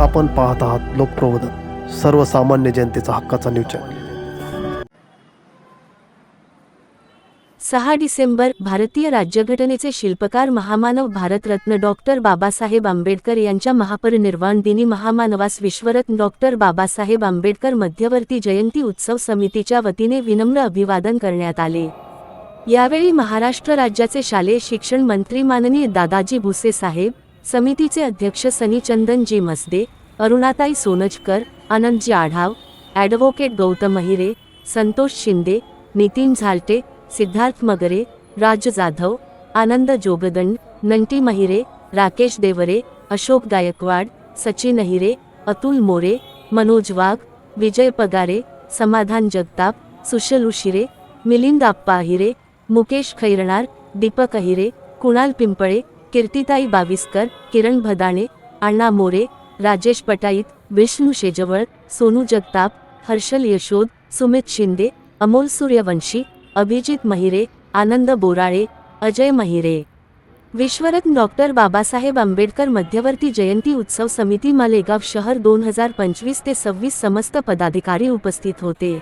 आपण पाहत आहात लोकप्रबोधन सर्वसामान्य जनतेचा हक्काचा न्यूज चॅनल सहा डिसेंबर भारतीय राज्यघटनेचे शिल्पकार महामानव भारतरत्न डॉक्टर बाबासाहेब आंबेडकर यांच्या महापरिनिर्वाण दिनी महामानवास विश्वरत्न डॉक्टर बाबासाहेब आंबेडकर मध्यवर्ती जयंती उत्सव समितीच्या वतीने विनम्र अभिवादन करण्यात आले. यावेळी महाराष्ट्र राज्याचे शालेय शिक्षण मंत्री माननीय दादाजी भुसे साहेब समितीचे अध्यक्ष सनीचंदन जी मसदे अरुणाताई सोनजकर आनंदजी आढाव ॲडव्होकेट गौतम अहिरे संतोष शिंदे नितीन झालटे सिद्धार्थ मगरे राज जाधव आनंद जोगदंड नंटी महिरे राकेश देवरे अशोक गायकवाड सचिन अहिरे अतुल मोरे मनोज वाघ विजय पगारे समाधान जगताप सुशल उशिरे मिलिंद आप्पा अहिरे मुकेश खैरणार दीपक अहिरे कुणाल पिंपळे कीर्तिताई बाविस्कर किरण भदाणे अण्णा मोरे राजेश पटाईत विष्णू शेजवळ सोनू जगताप हर्षल यशोद सुमित शिंदे अमोल सूर्यवंशी अभिजित महिरे आनंद बोराळे अजय महिरे. विश्वरत्न डॉक्टर बाबासाहेब आंबेडकर मध्यवर्ती जयंती उत्सव समिती मालेगाव शहर दोन हजार पंचवीस ते सव्वीस समस्त पदाधिकारी उपस्थित होते.